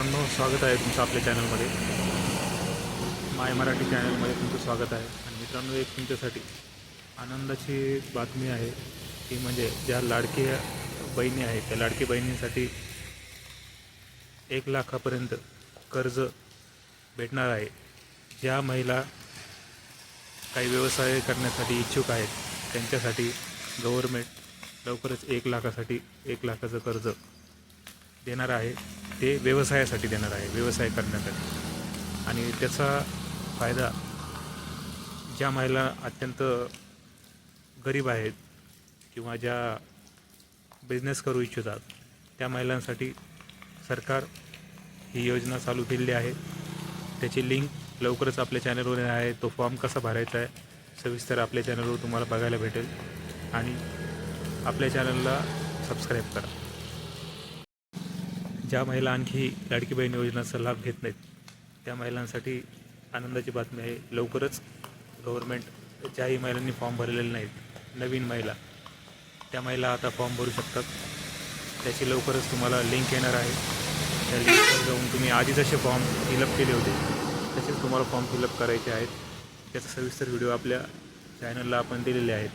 मित्रांनो स्वागत आहे तुमचं आपल्या चॅनलमध्ये माय मराठी चॅनलमध्ये तुमचं स्वागत आहे. आणि मित्रांनो एक तुमच्यासाठी आनंदाची बातमी आहे ती म्हणजे ज्या लाडकी बहिणी आहेत त्या लाडकी बहिणींसाठी एक लाखापर्यंत कर्ज भेटणार आहे. ज्या महिला काही व्यवसाय करण्यासाठी इच्छुक आहेत त्यांच्यासाठी गव्हर्मेंट लवकरच एक लाखासाठी एक लाखाचं कर्ज देणार आहे. ते व्यवसायासाठी देणार आहे व्यवसाय करण्यासाठी. आणि त्याचा फायदा ज्या महिला अत्यंत गरीब आहेत किंवा ज्या बिझनेस करू इच्छितात त्या महिलांसाठी सरकार ही योजना चालू केलेली आहे. त्याची लिंक लवकरच आपल्या चॅनलवर आहे. तो फॉर्म कसा भरायचा आहे सविस्तर आपल्या चॅनलवर तुम्हाला बघायला भेटेल. आणि आपल्या चॅनलला सबस्क्राईब करा. ज्या महिला आणखी लाडकी बहीण योजनाचा लाभ घेत नाहीत त्या महिलांसाठी आनंदाची बातमी आहे. लवकरच गव्हर्मेंट ज्याही महिलांनी फॉर्म भरलेले नाहीत नवीन महिला त्या महिला आता फॉर्म भरू शकतात. त्याची लवकरच तुम्हाला लिंक येणार आहे. त्या लिंकवर जाऊन तुम्ही आधी जसे फॉर्म फिलअप केले होते तसेच तुम्हाला फॉर्म फिलअप करायचे आहेत. त्याचा सविस्तर व्हिडिओ आपल्या चॅनलला आपण दिलेले आहेत.